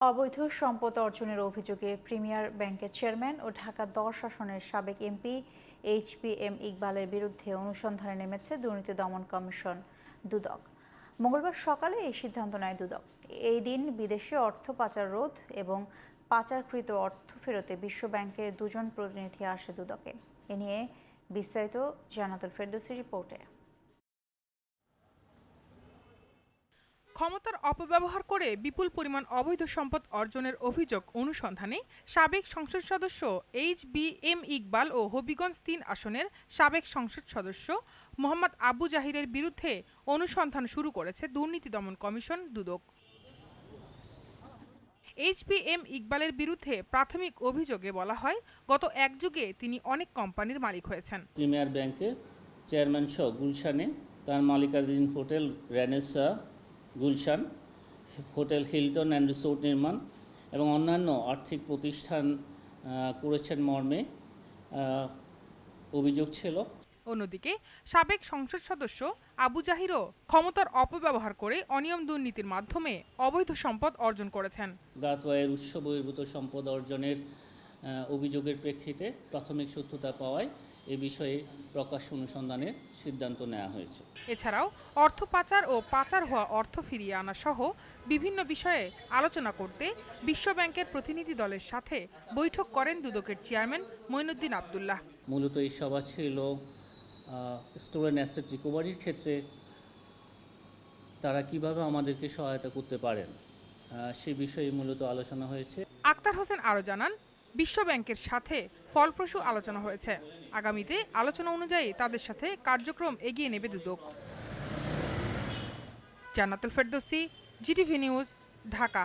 অবৈধ সম্পদ অর্জনের অভিযোগে প্রিমিয়ার ব্যাংকের চেয়ারম্যান ও ঢাকা দশ আসনের সাবেক এমপি এইচপিএম ইকবালের বিরুদ্ধে অনুসন্ধানে নেমেছে দুর্নীতি দমন কমিশন দুদক। মঙ্গলবার সকালে এই সিদ্ধান্ত নেয় দুদক। এই দিন বিদেশে অর্থ পাচার রোধ এবং পাচারকৃত অর্থ ফেরতে বিশ্ব ব্যাংকের দুজন প্রতিনিধি আসে দুদকে। এ নিয়ে বিস্তারিত জানাতুল ফেরদৌসি রিপোর্টে। ক্ষমতার অপব্যবহার করে বিপুল পরিমাণ অবৈধ সম্পদ অর্জনের অভিযোগ অনুসন্ধানে সাবেক সংসদ সদস্য এইচ বি এম ইকবাল ও হবিগঞ্জ তিন আসনের সাবেক সংসদ সদস্য মোহাম্মদ আবু জাহিরের বিরুদ্ধে অনুসন্ধান শুরু করেছে দুর্নীতি দমন কমিশন দুদক। এইচপিএম ইকবালের বিরুদ্ধে প্রাথমিক অভিযোগে বলা হয়, গত এক যুগে তিনি অনেক কোম্পানির মালিক হয়েছেন। প্রিমিয়ার ব্যাংকের চেয়ারম্যান সহ গুলশানে তার মালিকাধীন hotel Renaissance Gulshan hotel Hilton and resort নির্মাণ এবং অন্যান্য আর্থিক প্রতিষ্ঠান করেছেন মর্মে অভিযোগ ছিল। অন্যদিকে সাবেক সংসদ সদস্য আবু জাহিরও ক্ষমতার অপব্যবহার করে অনিয়ম দুর্নীতির মাধ্যমে অবৈধ সম্পদ অর্জন করেছেন। গাতওয়ায়ের উৎস বহির্ভূত সম্পদ অর্জনের অভিযোগের প্রেক্ষিতে প্রাথমিক সত্যতা পাওয়ায় এ বিষয়ে প্রকাশ অনুসন্ধানের সিদ্ধান্ত নেওয়া হয়েছে। এছাড়াও অর্থ পাচার ও পাচার হওয়া অর্থ ফিরিয়ে আনা সহ বিভিন্ন বিষয়ে আলোচনা করতে বিশ্ব ব্যাংকের প্রতিনিধি দলের সাথে বৈঠক করেন দুদকের চেয়ারম্যান মঈনুদ্দিন আবদুল্লাহ। মূলত এই সভা ছিল স্টোরেন অ্যাসেট রিকভারির ক্ষেত্রে তারা কীভাবে আমাদেরকে সহায়তা করতে পারেন সে বিষয়ে মূলত আলোচনা হয়েছে। আক্তার হোসেন আরও জানান বিশ্ব ব্যাংকের সাথে ফলপ্রসূ আলোচনা হয়েছে। আগামীতে আলোচনা অনুযায়ী তাদের সাথে কার্যক্রম এগিয়ে নেবে দুদক। Jannatul Ferdousi, GTV news, Dhaka.